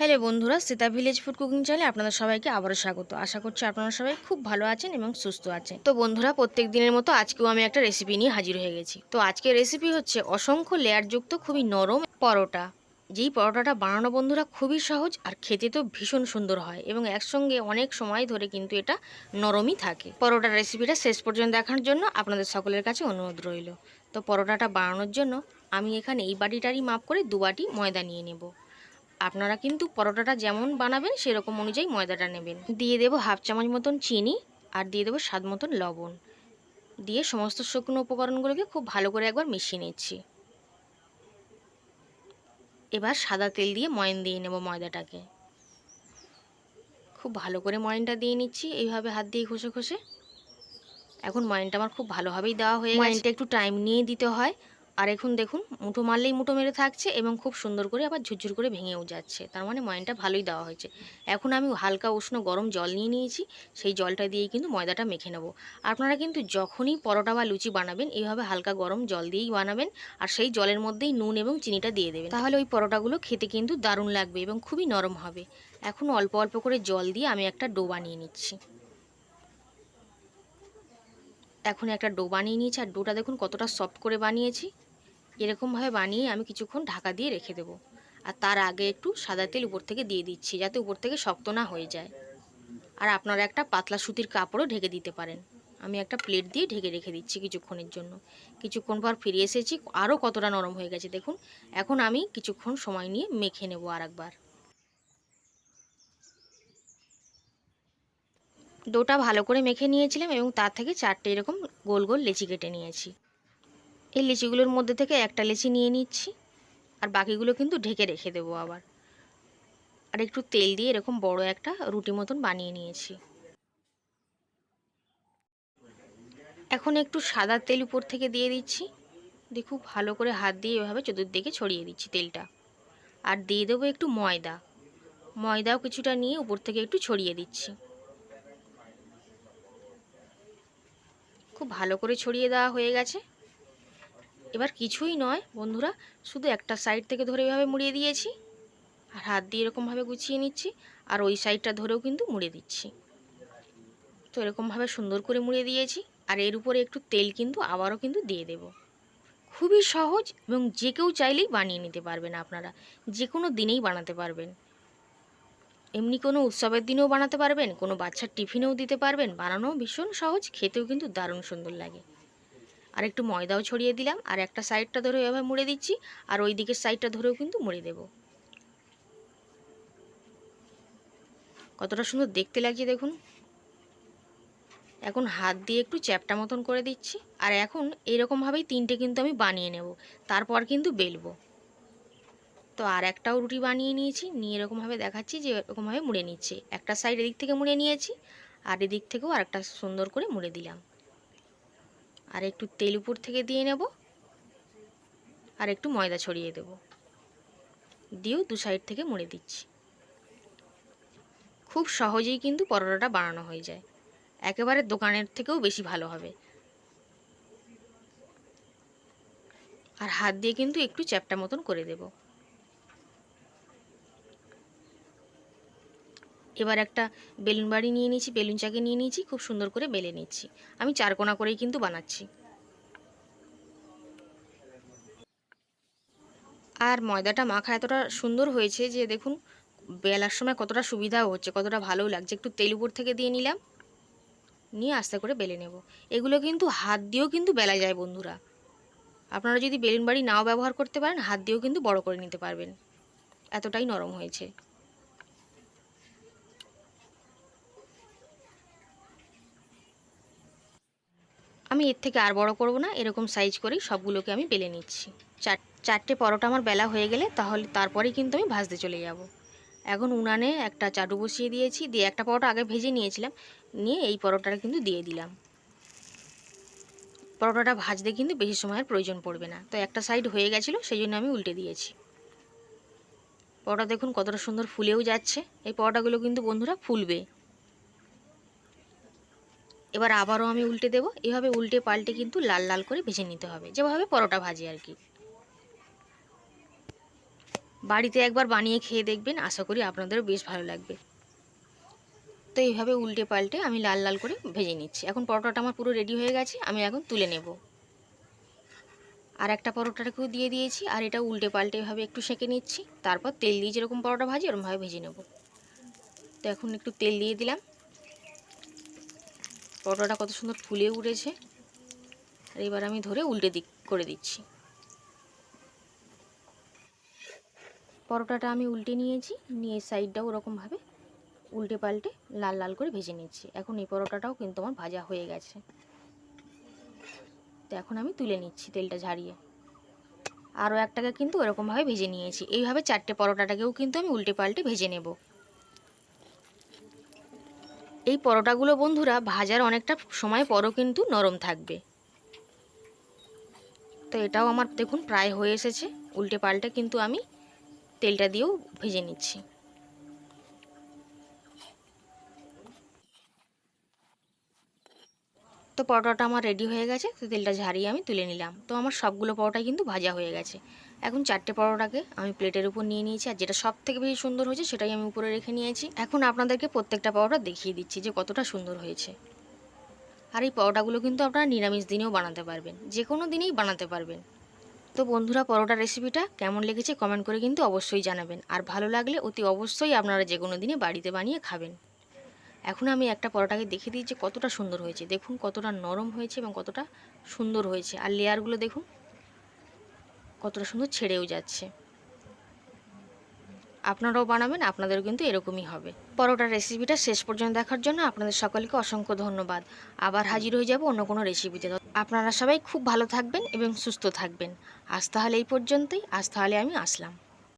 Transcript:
Hello বন্ধুরা, Sita village food cooking চ্যানেলে আপনাদের সবাইকে আবারও স্বাগত। আশা করছি আপনারা সবাই খুব ভালো আছেন এবং সুস্থ আছেন। তো বন্ধুরা, প্রত্যেক দিনের মতো আজকেও আমি একটা রেসিপি নিয়ে হাজির হয়ে গেছি। তো আজকের রেসিপি হচ্ছে অসংখ্য লেয়ারযুক্ত, খুবই নরম পরোটা। যেই পরোটাটা বানানো বন্ধুরা খুবই সহজ আর খেতে তো ভীষণ সুন্দর হয় এবং একসঙ্গে অনেক সময় ধরে কিন্তু এটা নরমই থাকে। পরোটার রেসিপিটা শেষ পর্যন্ত দেখার জন্য আপনাদের সকলের কাছে অনুরোধ রইল। তো পরোটাটা বানানোর জন্য আমি এখানে এই বাটিটারই মাপ করে দু বাটি ময়দা নিয়ে নেব। আপনারা কিন্তু পরোটাটা যেমন বানাবেন, সেরকম অনুযায়ী ময়দাটা নেবেন। দিয়ে দেব হাফ চামচ মতন চিনি আর দিয়ে দেবো স্বাদ মতন লবণ। দিয়ে সমস্ত শুকনো উপকরণগুলোকে খুব ভালো করে একবার মিশিয়ে নিচ্ছি। এবার সাদা তেল দিয়ে ময়ন দিয়ে নেব ময়দাটাকে। খুব ভালো করে ময়নটা দিয়ে নিচ্ছি, এইভাবে হাত দিয়ে ঘষে ঘষে। এখন ময়নটা আমার খুব ভালোভাবেই দেওয়া হয়ে ময়নটা একটু টাইম নিয়ে দিতে হয়। আর এখন দেখুন, মুঠো মারলেই মুঠো মেরে থাকছে এবং খুব সুন্দর করে আবার ঝুরঝুর করে ভেঙেও যাচ্ছে। তার মানে ময়নটা ভালোই দেওয়া হয়েছে। এখন আমি হালকা উষ্ণ গরম জল নিয়ে নিয়েছি, সেই জলটা দিয়েই কিন্তু ময়দাটা মেখে নেব। আপনারা কিন্তু যখনই পরোটা বা লুচি বানাবেন, এইভাবে হালকা গরম জল দিয়েই বানাবেন আর সেই জলের মধ্যেই নুন এবং চিনিটা দিয়ে দেবেন। তাহলে ওই পরোটাগুলো খেতে কিন্তু দারুণ লাগবে এবং খুবই নরম হবে। এখন অল্প অল্প করে জল দিয়ে আমি একটা ডো বানিয়ে নিচ্ছি। এখন একটা ডো বানিয়ে নিয়েছি আর ডোটা দেখুন কতটা সফট করে বানিয়েছি। এরকমভাবে বানিয়ে আমি কিছুক্ষণ ঢাকা দিয়ে রেখে দেবো। আর তার আগে একটু সাদা তেল উপর থেকে দিয়ে দিচ্ছি, যাতে উপর থেকে শক্ত না হয়ে যায়। আর আপনারা একটা পাতলা সুতির কাপড়ও ঢেকে দিতে পারেন। আমি একটা প্লেট দিয়ে ঢেকে রেখে দিচ্ছি কিছুক্ষণের জন্য। কিছুক্ষণ পর ফিরে এসেছি, আরও কতটা নরম হয়ে গেছে দেখুন। এখন আমি কিছুক্ষণ সময় নিয়ে মেখে নেব আর একবার ডোটা ভালো করে মেখে নিয়েছিলাম এবং তার থেকে চারটে এরকম গোল গোল লেচি কেটে নিয়েছি। এই লিচিগুলোর মধ্যে থেকে একটা লিচি নিয়ে নিচ্ছি। আর বাকিগুলো কিন্তু ঢেকে রেখে দেবো আবার। আর একটু তেল দিয়ে এরকম বড় একটা রুটি মতন বানিয়ে নিয়েছি। এখন একটু সাদা তেল উপর থেকে দিয়ে দিচ্ছি। দিয়ে খুব ভালো করে হাত দিয়ে এভাবে চতুর্দিকে ছড়িয়ে দিচ্ছি তেলটা। আর দিয়ে দেবো একটু ময়দা। ময়দাও কিছুটা নিয়ে উপর থেকে একটু ছড়িয়ে দিচ্ছি। খুব ভালো করে ছড়িয়ে দেওয়া হয়ে গেছে। এবার কিছুই নয়, বন্ধুরা। শুধু একটা সাইড থেকে ধরে এভাবে মুড়িয়ে দিয়েছি। আর হাত দিয়ে এরকমভাবে গুছিয়ে নিচ্ছি। আর ওই সাইডটা ধরেও কিন্তু মুড়ে দিচ্ছি। তো এরকমভাবে সুন্দর করে মুড়ে দিয়েছি। আর এর উপরে একটু তেল কিন্তু আবারও কিন্তু দিয়ে দেব। খুবই সহজ এবং যে কেউ চাইলেই বানিয়ে নিতে পারবেন আপনারা। যে কোনো দিনেই বানাতে পারবেন। এমনি কোনো উৎসবের দিনেও বানাতে পারবেন, কোনো বাচ্চার টিফিনেও দিতে পারবেন। বানানোও ভীষণ সহজ, খেতেও কিন্তু দারুণ সুন্দর লাগে। আর একটু ময়দাও ছড়িয়ে দিলাম, আর একটা সাইডটা ধরে এভাবে মুড়ে দিচ্ছি, আর ওই দিকের সাইডটা ধরেও কিন্তু মুড়ে দেব। কতটা সুন্দর দেখতে লাগছে দেখুন। এখন হাত দিয়ে একটু চ্যাপটা মতন করে দিচ্ছি, আর এখন এইরকমভাবেই তিনটে কিন্তু আমি বানিয়ে নেব, তারপর কিন্তু বেলবো। তো আর একটাও রুটি বানিয়ে নিয়েছি, নিয়ে এরকমভাবে দেখাচ্ছি যে এরকমভাবে মুড়ে নিচ্ছে। একটা সাইড এদিক থেকে মুড়ে নিয়েছি, আর এদিক থেকেও আরেকটা সুন্দর করে মুড়ে দিলাম। আর একটু তেল উপর থেকে দিয়ে নেব। আর একটু ময়দা ছড়িয়ে দেব। দিয়েও দু সাইড থেকে মুড়ে দিচ্ছি। খুব সহজেই কিন্তু পরোটাটা বানানো হয়ে যায়। একেবারে দোকানের থেকেও বেশি ভালো হবে। আর হাত দিয়ে কিন্তু একটু চ্যাপটা মতন করে দেব। এবার একটা বেলুন বাড়ি নিয়ে নিয়েছি, বেলুন চাকে নিয়ে নিয়েছি, খুব সুন্দর করে বেলে নিচ্ছি। আমি চারকোনা করেই কিন্তু বানাচ্ছি। আর ময়দাটা মাখা এতটা সুন্দর হয়েছে যে দেখুন, বেলার সময় কতটা সুবিধাও হচ্ছে, কতটা ভালোও লাগছে। একটু তেল উপর থেকে দিয়ে নিলাম, নিয়ে আস্তে করে বেলে নেব। এগুলো কিন্তু হাত দিয়েও কিন্তু বেলা যায় বন্ধুরা। আপনারা যদি বেলুন বাড়ি নাও ব্যবহার করতে পারেন, হাত দিয়েও কিন্তু বড় করে নিতে পারবেন। এতটাই নরম হয়েছে। আমি এর থেকে আর বড় করব না, এরকম সাইজ করেই সবগুলোকে আমি বেলে নিচ্ছি। চার, চারটে পরোটা আমার বেলা হয়ে গেলে তাহলে তারপরেই কিন্তু আমি ভাজতে চলে যাব। এখন উনানে একটা চাটু বসিয়ে দিয়েছি, দিয়ে একটা পরোটা আগে ভেজে নিয়েছিলাম, নিয়ে এই পরোটাটা কিন্তু দিয়ে দিলাম। পরোটাটা ভাজতে কিন্তু বেশি সময়ের প্রয়োজন পড়বে না। তো একটা সাইড হয়ে গেছিল সেই জন্য আমি উল্টে দিয়েছি। পরোটা দেখুন কতটা সুন্দর ফুলেও যাচ্ছে। এই পরোটাগুলো কিন্তু বন্ধুরা ফুলবে। এবার আবারও আমি উল্টে দেবো। এভাবে উল্টে পাল্টে কিন্তু লাল লাল করে ভেজে নিতে হবে। যেভাবে পরোটা ভাজি আর কি। বাড়িতে একবার বানিয়ে খেয়ে দেখবেন, আশা করি আপনাদেরও বেশ ভালো লাগবে। তো এইভাবে উল্টে পাল্টে আমি লাল লাল করে ভেজে নিচ্ছি। এখন পরোটাটা আমার পুরো রেডি হয়ে গেছে, আমি এখন তুলে নেব। আর একটা পরোটাটাকেও দিয়ে দিয়েছি, আর এটা উল্টে পাল্টে এভাবে একটু সেঁকে নিচ্ছি। তারপর তেল দিয়ে যেরকম পরোটা ভাজি ওরকমভাবে ভেজে নেব। তো এখন একটু তেল দিয়ে দিলাম। পরোটাটা কত সুন্দর ফুলে উঠেছে। আর এবার আমি ধরে উল্টে দিক, করে দিচ্ছি। পরোটাটা আমি উল্টে নিয়েছি, নিয়ে সাইডটাও ওরকমভাবে উল্টে পাল্টে লাল লাল করে ভেজে নিচ্ছি। এখন এই পরোটাটাও কিন্তু আমার ভাজা হয়ে গেছে। তো এখন আমি তুলে নিচ্ছি তেলটা ঝারিয়ে আরও একটাকে কিন্তু ওরকমভাবে ভেজে নিয়েছি। এইভাবে চারটে পরোটাটাকেও কিন্তু আমি উল্টে পাল্টে ভেজে নেব। এই পরোটাগুলো বন্ধুরা ভাজার অনেকটা সময় পরও কিন্তু নরম থাকবে। তো এটাও আমার দেখুন প্রায় হয়ে এসেছে। উল্টে পাল্টে কিন্তু আমি তেলটা দিয়েও ভেজে নিচ্ছি। তো পরোটাটা আমার রেডি হয়ে গেছে, তো তেলটা ঝারিয়ে আমি তুলে নিলাম। তো আমার সবগুলো পরোটাই কিন্তু ভাজা হয়ে গেছে। এখন চারটে পরোটাকে আমি প্লেটের উপর নিয়ে নিয়েছি, আর যেটা সব থেকে বেশি সুন্দর হয়েছে সেটাই আমি উপরে রেখে নিয়েছি। এখন আপনাদেরকে প্রত্যেকটা পরোটা দেখিয়ে দিচ্ছি যে কতটা সুন্দর হয়েছে। আর এই পরোটাগুলো কিন্তু আপনারা নিরামিষ দিনেও বানাতে পারবেন যে কোনো দিনেই বানাতে পারবেন। তো বন্ধুরা পরোটা রেসিপিটা কেমন লেগেছে কমেন্ট করে কিন্তু অবশ্যই জানাবেন। আর ভালো লাগলে অতি অবশ্যই আপনারা যে কোনো দিনে বাড়িতে বানিয়ে খাবেন। এখন আমি একটা পরোটাকে দেখে দিই যে কতটা সুন্দর হয়েছে। দেখুন কতটা নরম হয়েছে এবং কতটা সুন্দর হয়েছে। আর লেয়ারগুলো দেখুন, কতটা সুন্দর ছেড়েও যাচ্ছে। আপনারাও বানাবেন, আপনাদেরও কিন্তু এরকমই হবে। পরোটার রেসিপিটা শেষ পর্যন্ত দেখার জন্য আপনাদের সকলকে অসংখ্য ধন্যবাদ। আবার হাজির হয়ে যাব অন্য কোনো রেসিপিতে আপনারা সবাই খুব ভালো থাকবেন এবং সুস্থ থাকবেন। আজ তাহলে এই পর্যন্তই। আজ তাহলে আমি আসলাম।